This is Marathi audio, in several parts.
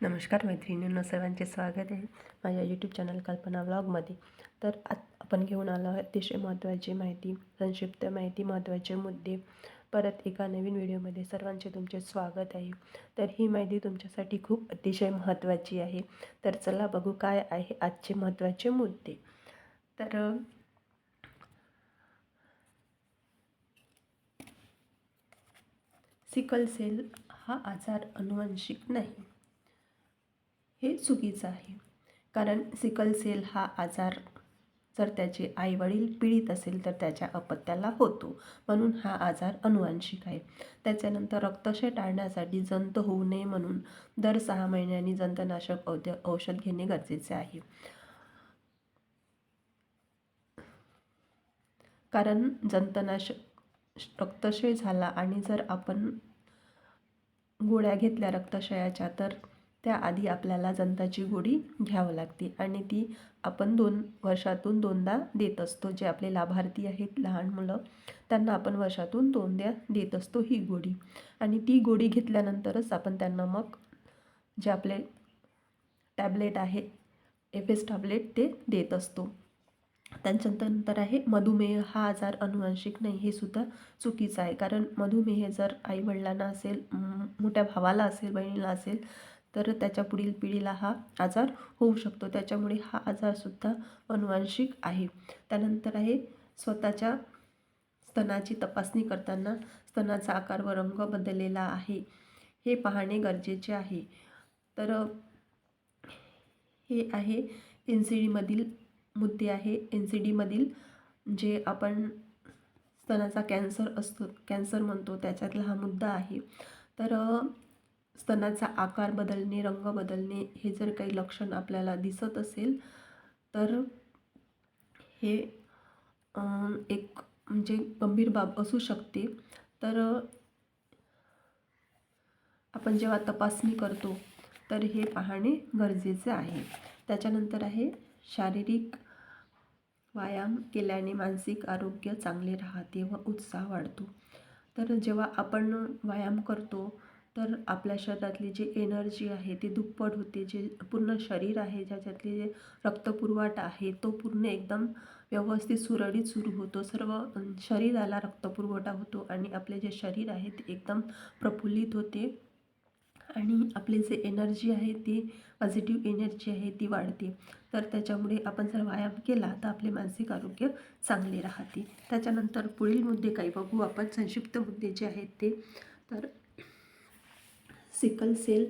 नमस्कार मैत्रिणींनो सर्वांचे स्वागत आहे माझ्या यूट्यूब चॅनल कल्पना ब्लॉगमध्ये तर आत आपण घेऊन आलो अतिशय महत्त्वाची माहिती संक्षिप्त माहिती महत्त्वाचे मुद्दे. परत एका नवीन व्हिडिओमध्ये सर्वांचे तुमचे स्वागत आहे. तर ही माहिती तुमच्यासाठी खूप अतिशय महत्त्वाची आहे. तर चला बघू काय आहे आजचे महत्त्वाचे मुद्दे. तर सिकल सेल हा आजार अनुवंशिक नाही. हे चुकीचं आहे. कारण सिकल सेल हा आजार जर त्याचे आईवडील पीडित असेल तर त्याच्या अपत्याला होतो. म्हणून हा आजार अनुवांशिक आहे. त्याच्यानंतर रक्तशय टाळण्यासाठी जंत होऊ नये म्हणून दर सहा महिन्यांनी जंतनाशक औद्य औषध घेणे गरजेचे आहे. कारण जंतनाशक रक्तक्षय झाला आणि जर आपण गोळ्या घेतल्या रक्तशयाच्या तर त्याआधी आपल्याला जंताची गोडी घ्यावं लागते आणि ती आपण दोन वर्षातून दोनदा देत असतो. जे आपले लाभार्थी आहेत लहान मुलं त्यांना आपण वर्षातून दोनदा देत असतो ही गोळी आणि ती गोळी घेतल्यानंतरच आपण त्यांना मग जे आपले टॅबलेट आहे एफ एस टॅबलेट ते देत असतो. त्यांच्यानंतर आहे मधुमेह. हा आजार अनुवांशिक नाही हे सुद्धा चुकीचं आहे. कारण मधुमेह जर आईवडिलांना असेल मोठ्या भावाला असेल बहिणीला असेल तर त्याच्या पुढील पिढीला हा आजार होऊ शकतो. त्याच्यामुळे हा आजारसुद्धा अनुवांशिक आहे. त्यानंतर आहे स्वतःच्या स्तनाची तपासणी करताना स्तनाचा आकार व रंग बदललेला आहे. हे पाहणे गरजेचे आहे. तर हे आहे एन सी डीमधील मुद्दे आहे. एन सी डीमधील जे आपण स्तनाचा कॅन्सर असतो कॅन्सर म्हणतो त्याच्यातला हा मुद्दा आहे. तर स्तनाचा आकार बदलणे रंग बदलणे हे जर काही लक्षण आपल्याला दिसत असेल तर हे एक म्हणजे गंभीर बाब असू शकते. तर आपण जेव्हा तपासणी करतो तर हे पाहणे गरजेचे आहे. त्याच्यानंतर आहे शारीरिक व्यायाम केल्याने मानसिक आरोग्य चांगले राहते व उत्साह वाढतो. तर जेव्हा आपण व्यायाम करतो तर आपल्या शरीरातली जी एनर्जी आहे ती दुप्पट होते. जे पूर्ण शरीर आहे ज्याच्यातले जे रक्तपुरवठा आहे तो पूर्ण एकदम व्यवस्थित सुरळीत सुरू होतो. सर्व शरीराला रक्तपुरवठा होतो आणि आपले जे शरीर आहे ते एकदम प्रफुल्लित होते. आणि आपले जे एनर्जी आहे ती पॉझिटिव्ह एनर्जी आहे ती वाढते. तर त्याच्यामुळे आपण जर व्यायाम केला तर आपले मानसिक आरोग्य चांगले राहते. त्याच्यानंतर पुढील मुद्दे काही बघू आपण. संक्षिप्त मुद्दे जे आहेत ते. तर सिकल सेल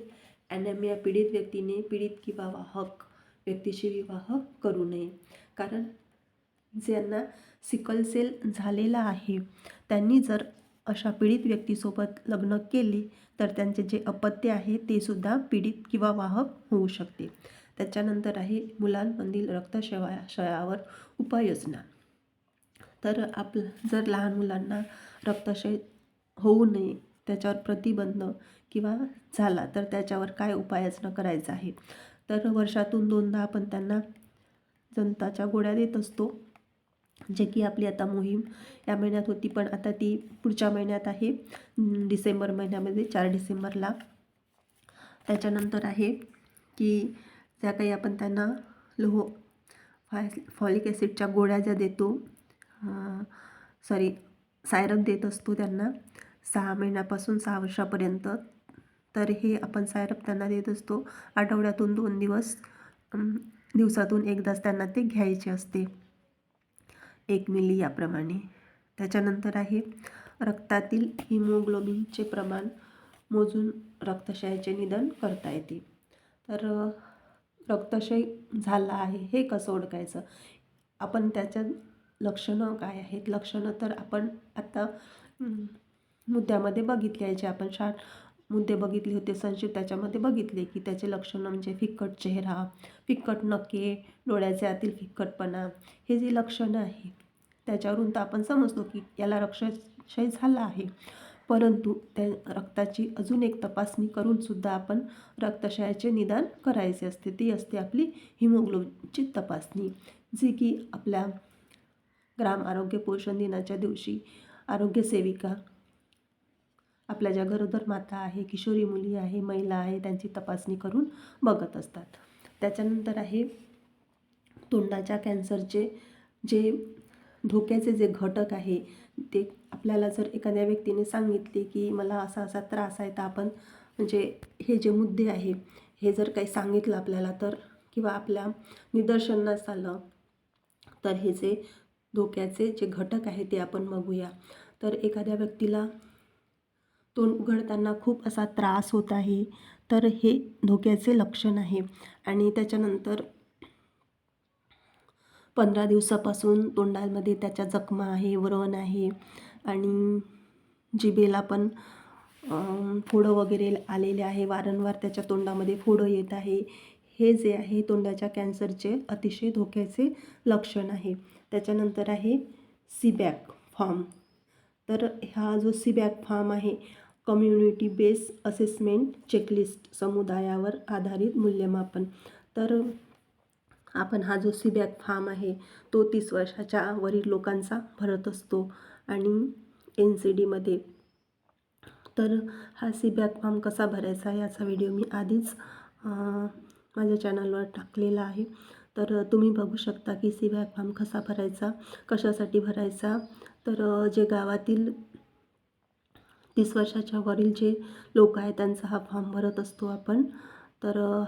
ॲनेमिया पीडित व्यक्तीने पीडित किंवा वाहक व्यक्तीशी विवाह करू नये. कारण ज्यांना सिकल सेल झालेला आहे त्यांनी जर अशा पीडित व्यक्तीसोबत लग्न केले तर त्यांचे जे अपत्य आहे ते सुद्धा पीडित किंवा वाहक होऊ शकते. त्याच्यानंतर आहे मुलांमधील रक्तशयाशयावर उपाययोजना. तर आपलं जर लहान मुलांना रक्तशय होऊ नये त्याच्यावर प्रतिबंध किंवा झाला तर त्याच्यावर काय उपाययोजना करायचा आहे? तर वर्षातून दोनदा आपण त्यांना जनताच्या गोळ्या देत असतो जे की आपली आता मोहीम या महिन्यात होती पण आता ती पुढच्या महिन्यात आहे. डिसेंबर महिन्यामध्ये चार डिसेंबरला. त्याच्यानंतर आहे की ज्या काही आपण त्यांना लोह फाय फॉलिक ॲसिडच्या गोळ्या ज्या देतो सॉरी सायरप देत असतो त्यांना सहा महिन्यापासून सहा वर्षापर्यंत. तर हे आपण सायरप त्यांना देत असतो. आठवड्यातून दोन दिवस दिवसातून एकदाच त्यांना ते घ्यायचे असते. एक मिली याप्रमाणे. त्याच्यानंतर आहे रक्तातील हिमोग्लोबिनचे प्रमाण मोजून रक्तशयाचे निधन करता येते. तर रक्तशय झाला आहे हे कसं ओळखायचं? आपण त्याच्या लक्षणं काय आहेत? लक्षणं तर आपण आता मुद्द्यामध्ये बघितले आहे जे आपण शा मुद्दे बघितले होते संक्षिप्त त्याच्यामध्ये बघितले की त्याचे लक्षणं म्हणजे फिक्कट चेहरा फिक्कट नके डोळ्याचे आतील फिक्कटपणा हे जे लक्षणं आहे त्याच्यावरून तर आपण समजतो की याला रक्तक्षय झाला आहे. परंतु त्या रक्ताची अजून एक तपासणी करूनसुद्धा आपण रक्तशयाचे निदान करायचे असते. ती असते आपली हिमोग्लोबची तपासणी जी की आपल्या ग्राम आरोग्य पोषण दिनाच्या दिवशी आरोग्यसेविका आपल्या ज्या गरोदर माता आहे किशोरी मुली आहे महिला आहे त्यांची तपासणी करून बघत असतात. त्याच्यानंतर आहे तोंडाच्या कॅन्सरचे जे धोक्याचे जे घटक आहे ते आपल्याला जर एखाद्या व्यक्तीने सांगितले की मला असा असा त्रास आहे तर आपण म्हणजे हे जे मुद्दे आहे हे जर काही सांगितलं आपल्याला तर किंवा आपल्या निदर्शनास आलं तर हे जे धोक्याचे जे घटक आहे ते आपण बघूया. तर एखाद्या व्यक्तीला तोंड उघडताना खूप असा त्रास होत आहे. तर हे धोक्याचे लक्षण आहे. आणि त्याच्यानंतर पंधरा दिवसापासून तोंडामध्ये त्याच्या जखमा आहे व्रण आहे. आणि जिबेला पण फोडं वगैरे आलेले आहे. वारंवार त्याच्या तोंडामध्ये फोडं येत आहे. हे जे आहे तोंडाच्या कॅन्सरचे अतिशय धोक्याचे लक्षण आहे. त्याच्यानंतर आहे सीबॅक फॉर्म. तर हा जो सीबॅक फॉर्म आहे कम्युनिटी बेस असेसमेंट चेकलिस्ट समुदायावर आधारित मूल्यमापन. तर आपण हा जो सीबॅक फार्म आहे तो तीस वर्षाच्या वरील लोकांचा भरत असतो आणि एन सी डीमध्ये तर हा सीबॅक फॉर्म कसा भरायचा याचा व्हिडिओ मी आधीच माझ्या चॅनलवर टाकलेला आहे. तर तुम्ही बघू शकता की सीबॅक फॉर्म कसा भरायचा कशासाठी भरायचा. तर जे गावातील तीस वर्षाच्या वरील जे लोक आहेत त्यांचा हा फॉर्म भरत असतो आपण. तर